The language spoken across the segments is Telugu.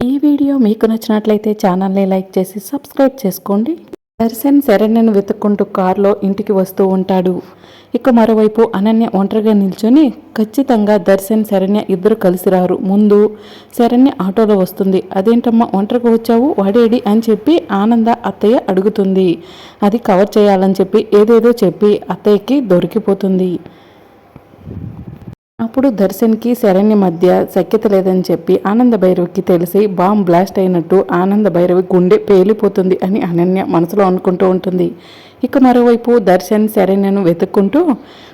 ఈ వీడియో మీకు నచ్చినట్లయితే ఛానల్ని లైక్ చేసి సబ్స్క్రైబ్ చేసుకోండి. దర్శన్ శరణ్యను వెతుక్కుంటూ కారులో ఇంటికి వస్తూ ఉంటాడు. ఇక మరోవైపు అనన్య ఒంటరిగా నిల్చొని ఖచ్చితంగా దర్శన్ శరణ్య ఇద్దరు కలిసి రారు. ముందు శరణ్య ఆటోలో వస్తుంది. అదేంటమ్మా ఒంటరిగా వచ్చావు? వాడేడి? అని చెప్పి ఆనంద అత్తయ్య అడుగుతుంది. అది కవర్ చేయాలని చెప్పి ఏదేదో చెప్పి అత్తయ్యకి దొరికిపోతుంది. అప్పుడు దర్శన్కి శరణ్య మధ్య సఖ్యత లేదని చెప్పి ఆనంద భైరవికి తెలిసి బాంబ్ బ్లాస్ట్ అయినట్టు ఆనంద భైరవి గుండె పేలిపోతుంది అని అనన్య మనసులో అనుకుంటూ ఉంటుంది. ఇక మరోవైపు దర్శన్ శరణ్యను వెతుక్కుంటూ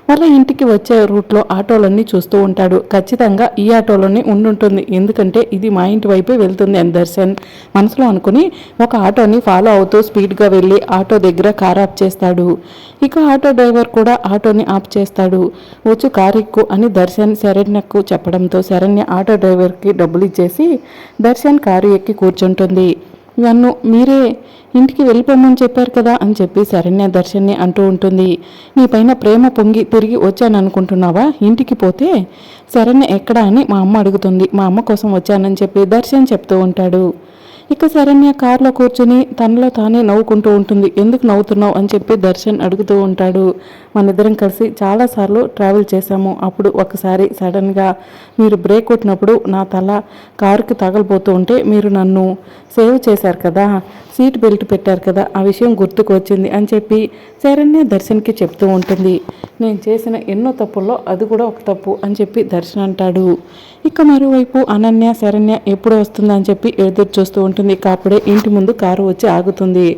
వాళ్ళ ఇంటికి వచ్చే రూట్లో ఆటోలన్నీ చూస్తూ ఉంటాడు. ఖచ్చితంగా ఈ ఆటోలోనే ఉండుంటుంది. ఎందుకంటే ఇది మా ఇంటి వైపే వెళ్తుంది అని దర్శన్ మనసులో అనుకుని ఒక ఆటోని ఫాలో అవుతూ స్పీడ్గా వెళ్ళి ఆటో దగ్గర కార్ ఆఫ్ చేస్తాడు. ఇక ఆటో డ్రైవర్ కూడా ఆటోని ఆఫ్ చేస్తాడు. వచ్చి కారు ఎక్కు అని దర్శన్ శరణ్యకు చెప్పడంతో శరణ్య ఆటో డ్రైవర్కి డబ్బులు ఇచ్చేసి దర్శన్ కారు ఎక్కి కూర్చుంటుంది. నన్ను మీరే ఇంటికి వెళ్ళిపోమని చెప్పారు కదా అని చెప్పి శరణ్య దర్శన్ని అంటూ ఉంటుంది. నీ పైన ప్రేమ పొంగి తిరిగి వచ్చాను అనుకుంటున్నావా? ఇంటికి పోతే శరణ్య ఎక్కడా అని మా అమ్మ అడుగుతుంది. మా అమ్మ కోసం వచ్చానని చెప్పి దర్శన్ చెప్తూ ఉంటాడు. ఇక శరణ్య కారులో కూర్చుని తనలో తానే నవ్వుకుంటూ ఉంటుంది. ఎందుకు నవ్వుతున్నావు? అని చెప్పి దర్శన్ అడుగుతూ ఉంటాడు. మన ఇద్దరం కలిసి చాలాసార్లు ట్రావెల్ చేశాము. అప్పుడు ఒకసారి సడన్గా మీరు బ్రేక్ కొట్టినప్పుడు నా తల కారుకి తగలబోతూ ఉంటే మీరు నన్ను సేవ్ చేశారు కదా. సీట్ బెల్ట్ పెట్టారు కదా ఆ విషయం గుర్తుకు వచ్చింది అని చెప్పి శరణ్య దర్శన్కి చెప్తూ ఉంటుంది. నేను చేసిన ఎన్నో తప్పుల్లో అది కూడా ఒక తప్పు అని చెప్పి దర్శన్ అంటాడు. ఇక మరోవైపు అనన్య శరణ్య ఎప్పుడు వస్తుందని చెప్పి ఎదురు చూస్తూ ఉంటుంది. కాపుడే ఇంటి ముందు కారు వచ్చి ఆగుతుంది.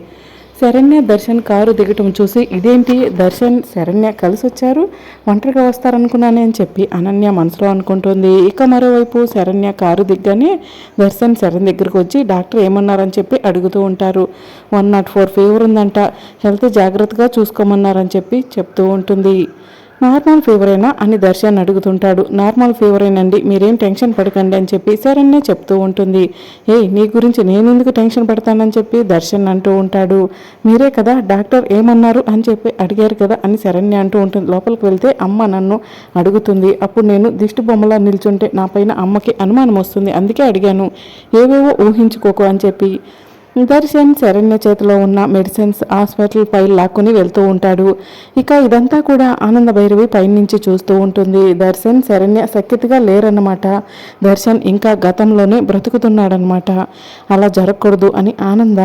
శరణ్య దర్శన్ కారు దిగటం చూసి ఇదేంటి? దర్శన్ శరణ్య కలిసి వచ్చారు ఒంటరిగా వస్తారనుకున్నానే అని చెప్పి అనన్య మనసులో అనుకుంటుంది. ఇక మరోవైపు శరణ్య కారు దిగ్గానే దర్శన్ శరణ్ దగ్గరకు వచ్చి డాక్టర్ ఏమన్నారని చెప్పి అడుగుతూ ఉంటారు. వన్ నాట్ ఫోర్ ఫీవర్ ఉందంట. హెల్త్ జాగ్రత్తగా చూసుకోమన్నారని చెప్పి చెప్తూ ఉంటుంది. నార్మల్ ఫీవరేనా అని దర్శన్ అడుగుతుంటాడు. నార్మల్ ఫీవరేనండి మీరేం టెన్షన్ పడకండి అని చెప్పి సరన్నే చెప్తూ ఉంటుంది. ఏ నీ గురించి నేను ఎందుకు టెన్షన్ పడతానని చెప్పి దర్శన్ అంటూ ఉంటాడు. మీరే కదా డాక్టర్ ఏమన్నారు అని చెప్పి అడిగారు కదా అని శరణ్య అంటూ ఉంటుంది. లోపలికి వెళ్తే అమ్మ నన్ను అడుగుతుంది. అప్పుడు నేను దిష్టి బొమ్మలా నిల్చుంటే నా పైన అమ్మకి అనుమానం వస్తుంది. అందుకే అడిగాను. ఏవేవో ఊహించుకోకు అని చెప్పి దర్శన్ శరణ్య చేతిలో ఉన్న మెడిసిన్స్ హాస్పిటల్ పై లాక్కుని వెళ్తూ ఉంటాడు. ఇక ఇదంతా కూడా ఆనంద భైరవి పైనుంచి చూస్తూ ఉంటుంది. దర్శన్ శరణ్య శక్తిగా లేరన్నమాట. దర్శన్ ఇంకా గతంలోనే బ్రతుకుతున్నాడనమాట అలా జరగకూడదు అని ఆనంద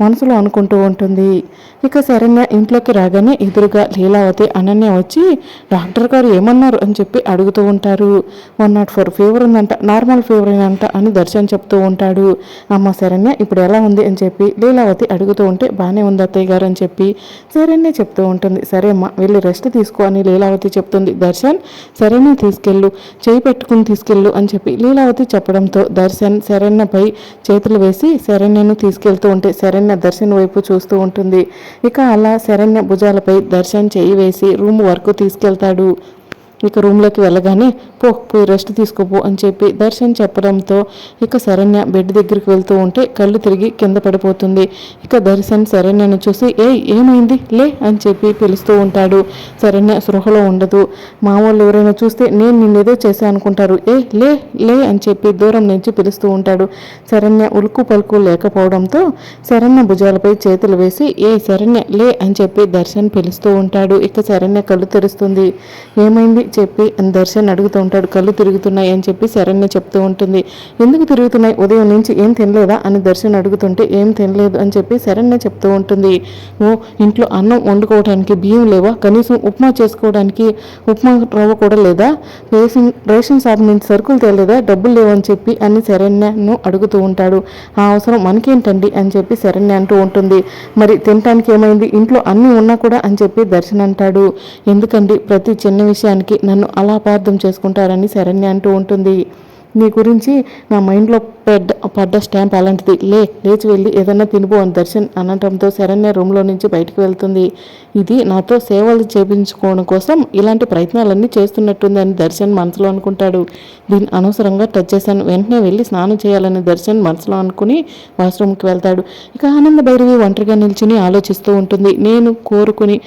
మనసులో అనుకుంటూ ఉంటుంది. ఇక శరణ్య ఇంట్లోకి రాగానే ఎదురుగా లీలావతి అనన్య వచ్చి డాక్టర్ గారు ఏమన్నారు? అని చెప్పి అడుగుతూ ఉంటారు. వన్ నాట్ ఫోర్ ఫీవర్ ఉందంట నార్మల్ ఫీవర్ అంట అని దర్శన్ చెప్తూ ఉంటాడు. అమ్మ శరణ్య ఇప్పుడు ఎలా ఉంది? అని చెప్పి లీలావతి అడుగుతూ ఉంటే బాగానే ఉంది అత్తయ్య గారు అని చెప్పి శరణ్య చెప్తూ ఉంటుంది. సరే అమ్మ వెళ్ళి రెస్ట్ తీసుకో అని లీలావతి చెప్తుంది. దర్శన్ శరణ్య తీసుకెళ్ళు చేయి పెట్టుకుని తీసుకెళ్ళు అని చెప్పి లీలావతి చెప్పడంతో దర్శన్ శరణ్యపై చేతులు వేసి శరణ్యను తీసుకెళ్తూ ఉంటే శరణ్య దర్శన్ వైపు చూస్తూ ఉంటుంది. ఇక అలా శరణ్య భుజాలపై దర్శన్ చేయి వేసి రూమ్ వరకు తీసుకెళ్తాడు. ఇక రూమ్లోకి వెళ్ళగానే పో పోయి రెస్ట్ తీసుకోపో అని చెప్పి దర్శన్ చెప్పడంతో ఇక శరణ్య బెడ్ దగ్గరికి వెళ్తూ ఉంటే కళ్ళు తిరిగి కింద పడిపోతుంది. ఇక దర్శన్ శరణ్యను చూసి ఏ ఏమైంది? లే అని చెప్పి పిలుస్తూ ఉంటాడు. శరణ్య సృహలో ఉండదు. మా వాళ్ళు ఎవరైనా చూస్తే నేను నిన్నేదో చేశా అనుకుంటారు. ఏ లే లే అని చెప్పి దూరం నుంచి పిలుస్తూ ఉంటాడు. శరణ్య ఉలుకు పలుకు లేకపోవడంతో శరణ్య భుజాలపై చేతులు వేసి ఏ శరణ్య లే అని చెప్పి దర్శన్ పిలుస్తూ ఉంటాడు. ఇక శరణ్య కళ్ళు తెరుస్తుంది. ఏమైంది? చెప్పి దర్శన్ అడుగుతూ ఉంటాడు. కళ్ళు తిరుగుతున్నాయి అని చెప్పి శరణ్య చెప్తూ ఉంటుంది. ఎందుకు తిరుగుతున్నాయి? ఉదయం నుంచి ఏం తినలేదా? అని దర్శన్ అడుగుతుంటే ఏం తినలేదు అని చెప్పి శరణ్య చెప్తూ ఉంటుంది. ఓ ఇంట్లో అన్నం వండుకోవడానికి బియ్యం లేవా? కనీసం ఉప్మా చేసుకోవడానికి ఉప్మా రవ్వ కూడా లేదా? రేషన్ రేషన్ షాప్ నుంచి సరుకులు తేలేదా? డబ్బులు లేవని చెప్పి అని శరణ్యను అడుగుతూ ఉంటాడు. ఆ అవసరం మనకేంటండి? అని చెప్పి శరణ్య అంటూ ఉంటుంది. మరి తినటానికి ఏమైంది? ఇంట్లో అన్నీ ఉన్నా కూడా అని చెప్పి దర్శన్ అంటాడు. ఎందుకండి? ప్రతి చిన్న విషయానికి నన్ను అలా అపార్థం ఉంటారని శరణ్య అంటూ ఉంటుంది. నీ గురించి నా మైండ్లో పెద్ద పడ్డ స్టాంప్ అలాంటిది. లే లేచి వెళ్ళి ఏదన్నా తినిపో అని దర్శన్ అనటంతో శరణ్య రూమ్లో నుంచి బయటకు వెళ్తుంది. ఇది నాతో సేవలు చేపించుకోవడం కోసం ఇలాంటి ప్రయత్నాలన్నీ చేస్తున్నట్టుంది అని దర్శన్ మనసులో అనుకుంటాడు. దీన్ని అనవసరంగా టచ్ చేశాను. వెంటనే వెళ్ళి స్నానం చేయాలని దర్శన్ మనసులో అనుకుని వాష్రూమ్కి వెళ్తాడు. ఇక ఆనంద భైరవి ఒంటరిగా నిల్చుని ఆలోచిస్తూ ఉంటుంది. నేను కోరుకుని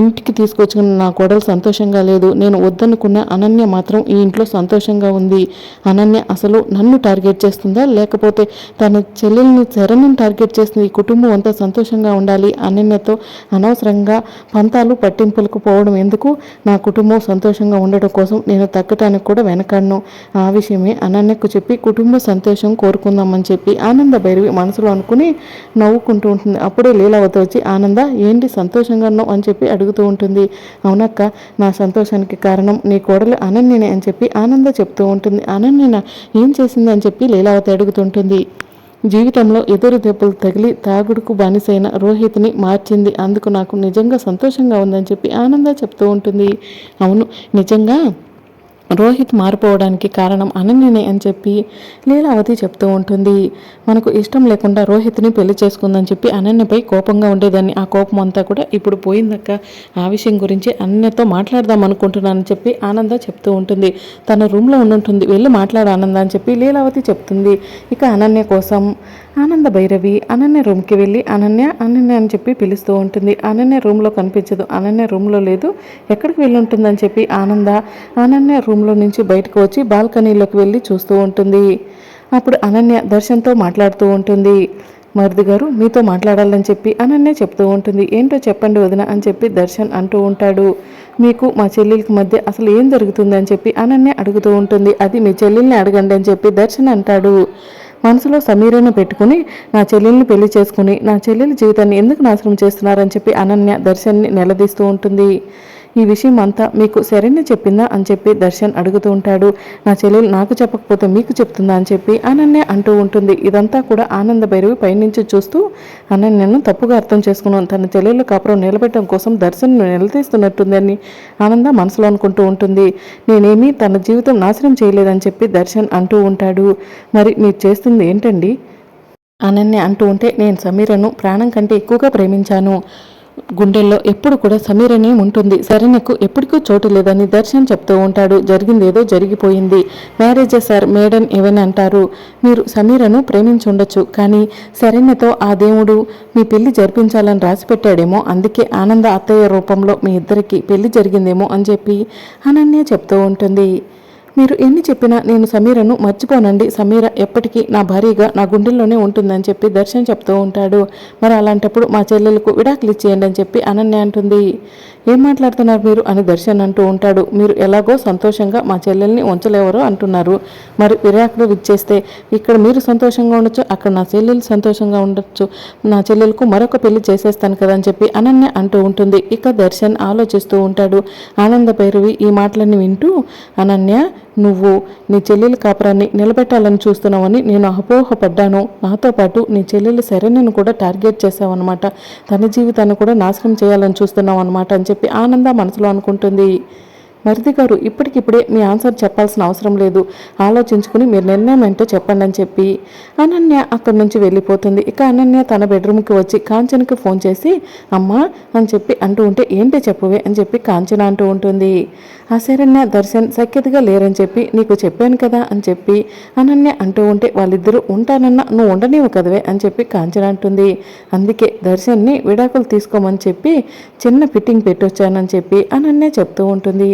ఇంటికి తీసుకొచ్చుకున్న నా కోడలు సంతోషంగా లేదు. నేను వద్దనుకున్న అనన్య మాత్రం ఈ ఇంట్లో సంతోషంగా ఉంది. అనన్య అనన్య అసలు నన్ను టార్గెట్ చేస్తుందా? లేకపోతే తన చెల్లెల్ని శరణ్ని టార్గెట్ చేస్తుంది ఈ కుటుంబం అంతా సంతోషంగా ఉండాలి? అనన్యతో అనవసరంగా పంతాలు పట్టింపులకు పోవడం ఎందుకు? నా కుటుంబం సంతోషంగా ఉండడం కోసం నేను తగ్గటానికి కూడా వెనకాడను. ఆ విషయమే అనన్యకు చెప్పి కుటుంబ సంతోషం కోరుకుందామని చెప్పి ఆనంద భైరవి మనసులో అనుకుని నవ్వుకుంటూ ఉంటుంది. అప్పుడే లీలావతి వచ్చి ఆనంద ఏంటి సంతోషంగా ఉన్నావు? అని చెప్పి అడుగుతూ ఉంటుంది. అవునక్క నా సంతోషానికి కారణం నీ కోడలు అనన్యనే అని చెప్పి ఆనంద చెప్తూ ఉంటుంది. అనన్యని ఏం చేసిందని చెప్పి లీలావతి అడుగుతుంటుంది. జీవితంలో ఎదురు దెబ్బలు తగిలి తాగుడుకు బానిసైన రోహిత్ని మార్చింది. అందుకు నాకు నిజంగా సంతోషంగా ఉందని చెప్పి ఆనంద చెప్తూ ఉంటుంది. అవును నిజంగా రోహిత్ మారిపోవడానికి కారణం అనన్యనే అని చెప్పి లీలావతి చెప్తూ ఉంటుంది. మనకు ఇష్టం లేకుండా రోహిత్ని పెళ్ళి చేసుకుందని చెప్పి అనన్యపై కోపంగా ఉండేదాన్ని. ఆ కోపం అంతా కూడా ఇప్పుడు పోయిందక్క. ఆ విషయం గురించి అనన్యతో మాట్లాడదాం అనుకుంటున్నానని చెప్పి ఆనంద చెప్తూ ఉంటుంది. తన రూమ్లో ఉండుంటుంది. వెళ్ళి మాట్లాడు ఆనంద అని చెప్పి లీలావతి చెప్తుంది. ఇక అనన్య కోసం ఆనంద భైరవి అనన్య రూమ్కి వెళ్ళి అనన్య అనన్య అని చెప్పి పిలుస్తూ ఉంటుంది. అనన్య రూమ్లో కనిపించదు. అనన్య రూమ్లో లేదు. ఎక్కడికి వెళ్ళి ఉంటుందని చెప్పి ఆనంద అనన్య రూమ్ రూమ్లో నుంచి బయటకు వచ్చి బాల్కనీలోకి వెళ్ళి చూస్తూ ఉంటుంది. అప్పుడు అనన్య దర్శన్తో మాట్లాడుతూ ఉంటుంది. మరిది గారు మీతో మాట్లాడాలని చెప్పి అనన్య చెప్తూ ఉంటుంది. ఏంటో చెప్పండి వదిన అని చెప్పి దర్శన్ అంటూ ఉంటాడు. మీకు మా చెల్లెలకి మధ్య అసలు ఏం జరుగుతుంది అని చెప్పి అనన్య అడుగుతూ ఉంటుంది. అది మీ చెల్లెల్ని అడగండి అని చెప్పి దర్శన్ అంటాడు. మనసులో సమీరను పెట్టుకుని నా చెల్లెల్ని పెళ్ళి చేసుకుని నా చెల్లెల జీవితాన్ని ఎందుకు నాశనం చేస్తున్నారని చెప్పి అనన్య దర్శన్ని నిలదీస్తూ ఉంటుంది. ఈ విషయం అంతా మీకు శరణ్య చెప్పిందా అని చెప్పి దర్శన్ అడుగుతూ ఉంటాడు. నా చెల్లెలు నాకు చెప్పకపోతే మీకు చెప్తుందా అని చెప్పి అనన్య అంటూ ఉంటుంది. ఇదంతా కూడా ఆనంద భైరవి పైనుంచి చూస్తూ అనన్యను తప్పుగా అర్థం చేసుకున్నాను. తన చెల్లెలు కాపురం నిలబెట్టడం కోసం దర్శన్ నిలదీస్తున్నట్టుందని ఆనంద మనసులో అనుకుంటూ ఉంటుంది. నేనేమీ తన జీవితం నాశనం చేయలేదని చెప్పి దర్శన్ అంటూ ఉంటాడు. మరి మీరు చేస్తుంది ఏంటండి? అనన్య అంటూ ఉంటే నేను సమీరను ప్రాణం కంటే ఎక్కువగా ప్రేమించాను. గుండెల్లో ఎప్పుడు కూడా సమీరనే ఉంటుంది. శరణ్యకు ఎప్పటికూ చోటు లేదని దర్శన్ చెప్తూ ఉంటాడు. జరిగిందేదో జరిగిపోయింది. Marriage sir? మేడన్ ఏవని అంటారు? మీరు సమీరను ప్రేమించుండొచ్చు కానీ శరణ్యతో ఆ దేవుడు మీ పెళ్ళి జరిపించాలని రాసి పెట్టాడేమో అందుకే ఆనంద అత్తయ్య రూపంలో మీ ఇద్దరికి పెళ్ళి జరిగిందేమో అని చెప్పి అనన్య చెప్తూ ఉంటుంది. మీరు ఎన్ని చెప్పినా నేను సమీరను మర్చిపోనండి. సమీర ఎప్పటికీ నా భార్యగా నా గుండెల్లోనే ఉంటుందని చెప్పి దర్శన్ చెప్తూ ఉంటాడు. మరి అలాంటప్పుడు మా చెల్లెలకు విడాకులు ఇచ్చేయండి అని చెప్పి అనన్య అంటుంది. ఏం మాట్లాడుతున్నారు మీరు? అని దర్శన్ అంటూ ఉంటాడు. మీరు ఎలాగో సంతోషంగా మా చెల్లెల్ని ఉంచలేవరు అంటున్నారు. మరి విడాకులు విచ్చేస్తే ఇక్కడ మీరు సంతోషంగా ఉండొచ్చు అక్కడ నా చెల్లెలు సంతోషంగా ఉండొచ్చు. నా చెల్లెలకు మరొక పెళ్ళి చేసేస్తాను కదా అని చెప్పి అనన్య అంటూ ఉంటుంది. ఇక దర్శన్ ఆలోచిస్తూ ఉంటాడు. ఆనంద భైరవి ఈ మాటలన్నీ వింటూ అనన్య నువ్వు నీ చెల్లెల కాపురాన్ని నిలబెట్టాలని చూస్తున్నావని నేను అపోహపడ్డాను. నాతో పాటు నీ చెల్లెలు శరణ్యను కూడా టార్గెట్ చేసావన్నమాట తన జీవితాన్ని కూడా నాశనం చేయాలని చూస్తున్నావు అనమాట అని చెప్పి ఆనంద మనసులో అనుకుంటుంది. మరిది గారు ఇప్పటికిప్పుడే మీ ఆన్సర్ చెప్పాల్సిన అవసరం లేదు. ఆలోచించుకుని మీరు నిర్ణయం ఏంటో చెప్పండి అని చెప్పి అనన్య అక్కడి నుంచి వెళ్ళిపోతుంది. ఇక అనన్య తన బెడ్రూమ్కి వచ్చి కాంచనకి ఫోన్ చేసి అమ్మా అని చెప్పి అంటూ ఉంటే ఏంటి చెప్పవే అని చెప్పి కాంచన అంటూ ఉంటుంది. ఆ శరణ్య దర్శన్ సఖ్యతగా లేరని చెప్పి నీకు చెప్పాను కదా అని చెప్పి అనన్య అంటూ ఉంటే వాళ్ళిద్దరూ ఉంటానన్నా నువ్వు ఉండనివ్వు కదవే అని చెప్పి కాంచన అంటుంది. అందుకే దర్శన్ని విడాకులు తీసుకోమని చెప్పి చిన్న ఫిట్టింగ్ పెట్టొచ్చానని చెప్పి అనన్య చెప్తూ ఉంటుంది.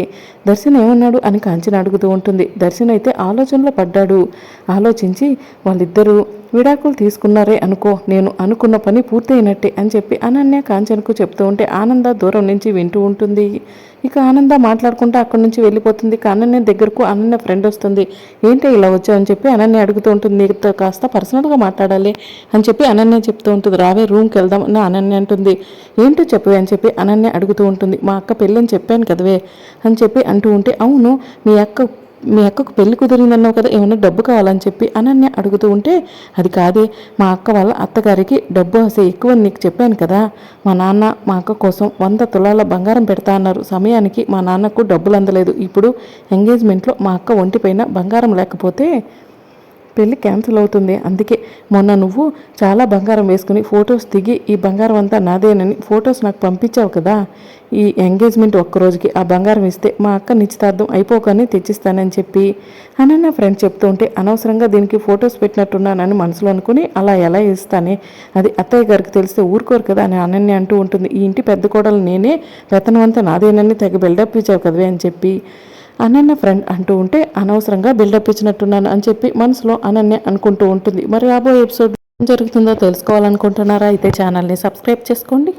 దర్శన్ ఏమన్నాడు అని కాంచన అడుగుతూ ఉంటుంది. దర్శన్ అయితే ఆలోచనలో పడ్డాడు. ఆలోచించి వాళ్ళిద్దరూ విడాకులు తీసుకున్నారే అనుకో నేను అనుకున్న పని పూర్తయినట్టే అని చెప్పి అనన్య కాంచన్కు చెప్తూ ఉంటే ఆనంద దూరం నుంచి వింటూ ఉంటుంది. ఇక ఆనంద మాట్లాడుకుంటూ అక్కడి నుంచి వెళ్ళిపోతుంది. అనన్య దగ్గరకు అనన్య ఫ్రెండ్ వస్తుంది. ఏంటి ఇలా వచ్చావు అని చెప్పి అనన్య అడుగుతూ ఉంటుంది. నీతో కాస్త పర్సనల్గా మాట్లాడాలి అని చెప్పి అనన్య చెప్తూ ఉంటుంది. రావే రూమ్కి వెళ్దాం అని అనన్య అంటుంది. ఏంటో చెప్పవే అని చెప్పి అనన్య అడుగుతూ ఉంటుంది. మా అక్క పెళ్ళని చెప్పాను కదవే అని చెప్పి అంటూ ఉంటే అవును మీ అక్క మీ అక్కకు పెళ్ళి కుదిరిందన్నావు కదా ఏమైనా డబ్బు కావాలని చెప్పి అనన్య అడుగుతూ ఉంటే అది కాదే. మా అక్క వాళ్ళ అత్తగారికి డబ్బు ఆశ ఎక్కువ నీకు చెప్పాను కదా. మా నాన్న మా అక్క కోసం వంద తులాల బంగారం పెడతా అన్నారు. సమయానికి మా నాన్నకు డబ్బులు అందలేదు. ఇప్పుడు ఎంగేజ్మెంట్లో మా అక్క ఒంటిపైన బంగారం లేకపోతే పెళ్ళి క్యాన్సిల్ అవుతుంది. అందుకే మొన్న నువ్వు చాలా బంగారం వేసుకుని ఫొటోస్ దిగి ఈ బంగారం అంతా నాదేనని ఫొటోస్ నాకు పంపించావు కదా. ఈ ఎంగేజ్మెంట్ ఒక్కరోజుకి ఆ బంగారం ఇస్తే మా అక్క నిశ్చితార్థం అయిపోకని తెచ్చిస్తానని చెప్పి అని నా ఫ్రెండ్ చెప్తూ ఉంటే అనవసరంగా దీనికి ఫొటోస్ పెట్టినట్టున్నానని మనసులో అనుకుని అలా ఎలా ఇస్తానే? అది అత్తయ్య గారికి తెలిస్తే ఊరుకోరు కదా అని అనన్య అంటూ ఉంటుంది. ఈ ఇంటి పెద్ద కోడలు నేనే పెత్తనం అంతా నాదేనని తెగ బిల్డప్ ఇచ్చావు కదవే అని చెప్పి అనన్య ఫ్రెండ్ అంటూ ఉంటే అనవసరంగా బిల్డప్ ఇచ్చినట్టున్నాను అని చెప్పి మనసులో అనన్య అనుకుంటూ ఉంటుంది. మరి రాబోయే ఎపిసోడ్ జరుగుతుందో తెలుసుకోవాలనుకుంటున్నారా? అయితే ఛానల్ని సబ్స్క్రైబ్ చేసుకోండి.